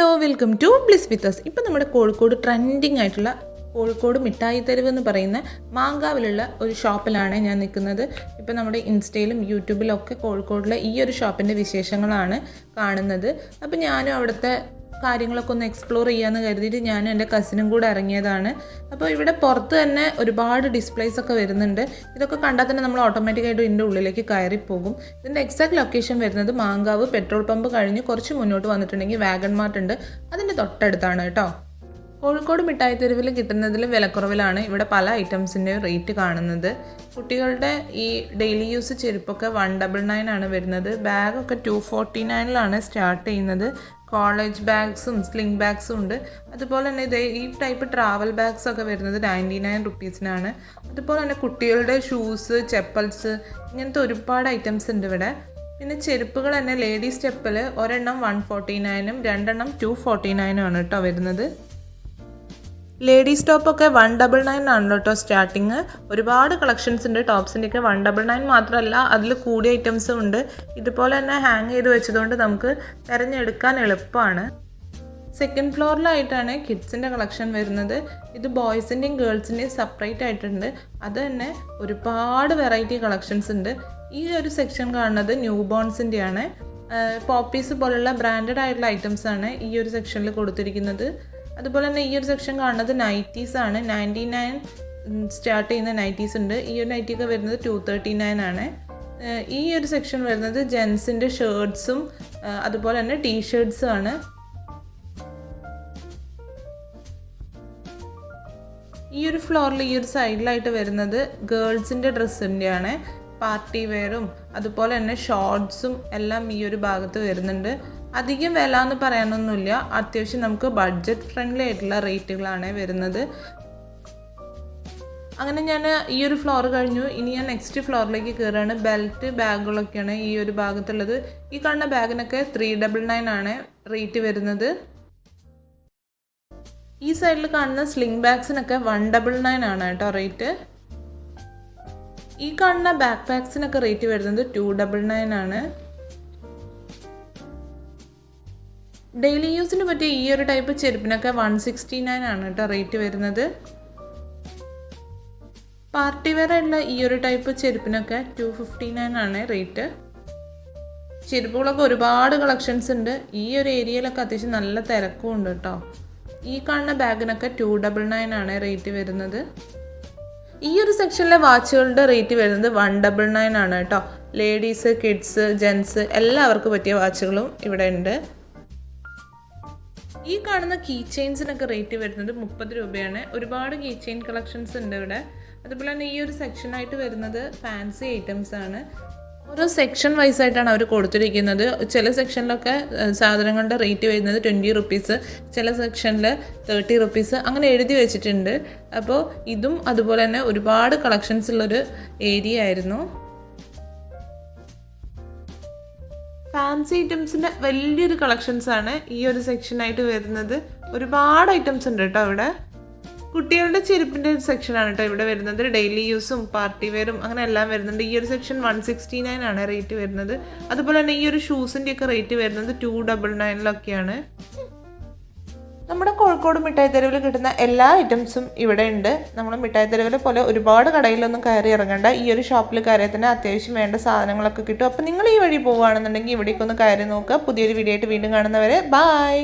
Hello welcome to Bliss with us ഇപ്പം നമ്മുടെ Kozhikode trending ആയിട്ടുള്ള കോഴിക്കോട് മിഠായി തെരുവ് എന്ന് പറയുന്ന മാങ്കാവിലുള്ള ഒരു ഷോപ്പിലാണ് ഞാൻ നിൽക്കുന്നത്. ഇപ്പം നമ്മുടെ ഇൻസ്റ്റയിലും യൂട്യൂബിലും ഒക്കെ കോഴിക്കോടിലെ ഈ ഒരു ഷോപ്പിന്റെ വിശേഷങ്ങളാണ് കാണുന്നത്. അപ്പം ഞാനും അവിടുത്തെ കാര്യങ്ങളൊക്കെ ഒന്ന് എക്സ്പ്ലോർ ചെയ്യാമെന്ന് കരുതിയിട്ട് ഞാൻ എന്റെ കസിനും കൂടെ ഇറങ്ങിയതാണ്. അപ്പോൾ ഇവിടെ പുറത്ത് തന്നെ ഒരുപാട് ഡിസ്പ്ലേസ് ഒക്കെ വരുന്നുണ്ട്. ഇതൊക്കെ കണ്ടാൽ തന്നെ നമ്മൾ ഓട്ടോമാറ്റിക്കായിട്ട് ഇതിന്റെ ഉള്ളിലേക്ക് കയറിപ്പോകും. ഇതിന്റെ എക്സാക്ട് ലൊക്കേഷൻ വരുന്നത് മാങ്കാവ് പെട്രോൾ പമ്പ് കഴിഞ്ഞ് കുറച്ച് മുന്നോട്ട് വന്നിട്ടുണ്ടെങ്കിൽ വാഗൺ മാർട്ട് ഉണ്ട്. അതിന്റെ തൊട്ടടുത്താണ് കേട്ടോ. കോഴിക്കോട് മിഠായി തെരുവിൽ കിട്ടുന്നതിൽ വിലക്കുറവിലാണ് ഇവിടെ പല ഐറ്റംസിന്റെ റേറ്റ് കാണുന്നത്. കുട്ടികളുടെ ഈ ഡെയിലി യൂസ് ചെരുപ്പൊക്കെ വൺ ഡബിൾ നയൻ ആണ് വരുന്നത്. ബാഗൊക്കെ ടു ഫോർട്ടി നയനിലാണ് സ്റ്റാർട്ട് ചെയ്യുന്നത്. കോളേജ് ബാഗ്സും സ്ലിംഗ് ബാഗ്സും ഉണ്ട്. അതുപോലെ തന്നെ ഇതേ ഈ ടൈപ്പ് ട്രാവൽ ബാഗ്സ് ഒക്കെ വരുന്നത് നയന്റി നയൻ റുപ്പീസിനാണ്. അതുപോലെ തന്നെ കുട്ടികളുടെ ഷൂസ് ചെപ്പൽസ് ഇങ്ങനത്തെ ഒരുപാട് ഐറ്റംസ് ഉണ്ട് ഇവിടെ. പിന്നെ ചെരുപ്പുകൾ തന്നെ ലേഡീസ് സ്റ്റെപ്പിൽ ഒരെണ്ണം വൺ ഫോർട്ടി നയനും രണ്ടെണ്ണം ടു ഫോർട്ടി നയനും ആണ് കേട്ടോ വരുന്നത്. ലേഡീസ് ടോപ്പൊക്കെ വൺ ഡബിൾ നയൻ ആണല്ലോ കേട്ടോ സ്റ്റാർട്ടിങ്. ഒരുപാട് കളക്ഷൻസ് ഉണ്ട്. ടോപ്സിന്റെ ഒക്കെ വൺ ഡബിൾ നയൻ മാത്രമല്ല അതിൽ കൂടിയ ഐറ്റംസും ഉണ്ട്. ഇതുപോലെ തന്നെ ഹാങ് ചെയ്ത് വെച്ചതുകൊണ്ട് നമുക്ക് തിരഞ്ഞെടുക്കാൻ എളുപ്പമാണ്. സെക്കൻഡ് ഫ്ലോറിലായിട്ടാണ് കിഡ്സിന്റെ കളക്ഷൻ വരുന്നത്. ഇത് ബോയ്സിന്റെയും ഗേൾസിന്റെയും സെപ്പറേറ്റ് ആയിട്ടുണ്ട്. അത് തന്നെ ഒരുപാട് വെറൈറ്റി കളക്ഷൻസ് ഉണ്ട്. ഈ ഒരു സെക്ഷൻ കാണുന്നത് ന്യൂ ബോൺസിന്റെയാണ്. പോപ്പീസ് പോലുള്ള ബ്രാൻഡഡ് ആയിട്ടുള്ള ഐറ്റംസ് ആണ് ഈ ഒരു സെക്ഷനിൽ കൊടുത്തിരിക്കുന്നത്. അതുപോലെ തന്നെ ഈ ഒരു സെക്ഷൻ കാണുന്നത് നൈറ്റീസ് ആണ്. നയന്റി നയൻ സ്റ്റാർട്ട് ചെയ്യുന്ന നൈറ്റീസ് ഉണ്ട്. ഈ ഒരു നൈറ്റിയൊക്കെ വരുന്നത് ടു തേർട്ടി നയൻ ആണ് ഈ ഒരു സെക്ഷൻ വരുന്നത് ജെൻസിന്റെ ഷേർട്ട്സും അതുപോലെ തന്നെ ടീഷർട്ട്സും ആണ്. ഈ ഒരു ഫ്ലോറിൽ ഈ ഒരു സൈഡിലായിട്ട് വരുന്നത് ഗേൾസിന്റെ ഡ്രസ്സിന്റെയാണ് പാർട്ടി വെയറും അതുപോലെ തന്നെ ഷോർട്സും എല്ലാം ഈ ഒരു ഭാഗത്ത് വരുന്നുണ്ട്. അധികം വില എന്ന് പറയാനൊന്നുമില്ല. അത്യാവശ്യം നമുക്ക് ബഡ്ജറ്റ് ഫ്രണ്ട്ലി ആയിട്ടുള്ള റേറ്റുകളാണ് വരുന്നത്. അങ്ങനെ ഞാൻ ഈ ഒരു ഫ്ലോർ കഴിഞ്ഞു. ഇനി ഞാൻ നെക്സ്റ്റ് ഫ്ലോറിലേക്ക് കയറുകയാണ് ബെൽറ്റ് ബാഗുകളൊക്കെയാണ് ഈ ഒരു ഭാഗത്തുള്ളത്. ഈ കാണുന്ന ബാഗിനൊക്കെ ത്രീ ഡബിൾ നയൻ ആണ് റേറ്റ് വരുന്നത്. ഈ സൈഡിൽ കാണുന്ന സ്ലിംഗ് ബാഗ്സിനൊക്കെ വൺ ഡബിൾ നയൻ ആണ് കേട്ടോ റേറ്റ് ഈ കാണുന്ന ബാക്ക് പാക്സിനൊക്കെ റേറ്റ് വരുന്നത് ടു ഡബിൾ നയൻ ആണ്. ഡെയിലി യൂസിന് പറ്റിയ ഈ ഒരു ടൈപ്പ് ചെരുപ്പിനൊക്കെ വൺ സിക്സ്റ്റി നയൻ ആണ് കേട്ടോ റേറ്റ് വരുന്നത്. പാർട്ടി വെയർ ഉള്ള ഈ ഒരു ടൈപ്പ് ചെരുപ്പിനൊക്കെ ടു ഫിഫ്റ്റി നയൻ ആണ് റേറ്റ് ചെരുപ്പുകളൊക്കെ ഒരുപാട് കളക്ഷൻസ് ഉണ്ട്. ഈ ഒരു ഏരിയയിലൊക്കെ അത്യാവശ്യം നല്ല തിരക്കും ഉണ്ട് കേട്ടോ ഈ കാണുന്ന ബാഗിനൊക്കെ ടു ഡബിൾ നയൻ ആണ് റേറ്റ് വരുന്നത്. ഈ ഒരു സെക്ഷനിലെ വാച്ചുകളുടെ റേറ്റ് വരുന്നത് വൺ ഡബിൾ നയൻ ആണ് കേട്ടോ ലേഡീസ് കിഡ്സ് ജെൻസ് എല്ലാവർക്കും പറ്റിയ വാച്ചുകളും ഇവിടെ ഉണ്ട്. ഈ കാണുന്ന കീ ചെയിൻസിനൊക്കെ റേറ്റ് വരുന്നത് മുപ്പത് രൂപയാണ്. ഒരുപാട് കീ ചെയിൻ കളക്ഷൻസ് ഉണ്ട് ഇവിടെ. അതുപോലെ തന്നെ ഈ ഒരു സെക്ഷനായിട്ട് വരുന്നത് ഫാൻസി ഐറ്റംസ് ആണ്. ഓരോ സെക്ഷൻ വൈസ് ആയിട്ടാണ് അവർ കൊടുത്തിരിക്കുന്നത്. ചില സെക്ഷനിലൊക്കെ സാധനങ്ങളുടെ റേറ്റ് വരുന്നത് ട്വന്റി റുപ്പീസ് ചില സെക്ഷനിൽ തേർട്ടി റുപ്പീസ് അങ്ങനെ എഴുതി വെച്ചിട്ടുണ്ട്. അപ്പോൾ ഇതും അതുപോലെ തന്നെ ഒരുപാട് കളക്ഷൻസ് ഉള്ളൊരു ഏരിയ ആയിരുന്നു. ഫാൻസി ഐറ്റംസിന്റെ വലിയൊരു കളക്ഷൻസ് ആണ് ഈ ഒരു സെക്ഷനായിട്ട് വരുന്നത്. ഒരുപാട് ഐറ്റംസ് ഉണ്ട് കേട്ടോ അവിടെ. കുട്ടികളുടെ ചെരുപ്പിന്റെ ഒരു സെക്ഷനാണ് കേട്ടോ ഇവിടെ വരുന്നത്. ഡെയിലി യൂസും പാർട്ടി വെയറും അങ്ങനെ എല്ലാം വരുന്നുണ്ട്. ഈ ഒരു സെക്ഷൻ വൺ സിക്സ്റ്റി നയൻ ആണ് റേറ്റ് വരുന്നത്. അതുപോലെ തന്നെ ഈ ഒരു ഷൂസിന്റെയൊക്കെ റേറ്റ് വരുന്നത് ടു ഡബിൾ നയനിലൊക്കെയാണ് നമ്മുടെ കോഴിക്കോട് മിഠായി തെരുവിൽ കിട്ടുന്ന എല്ലാ ഐറ്റംസും ഇവിടെ ഉണ്ട്. നമ്മൾ മിഠായി തെരുവിൽ പോലെ ഒരുപാട് കടയിലൊന്നും കയറി ഇറങ്ങണ്ട. ഈ ഒരു ഷോപ്പിൽ കയറിയാൽ തന്നെ അത്യാവശ്യം വേണ്ട സാധനങ്ങളൊക്കെ കിട്ടും. അപ്പോൾ നിങ്ങൾ ഈ വഴി പോവുകയാണെന്നുണ്ടെങ്കിൽ ഇവിടേക്കൊന്ന് കയറി നോക്കുക. പുതിയൊരു വീഡിയോ ആയിട്ട് വീണ്ടും കാണുന്നവരെ ബായ്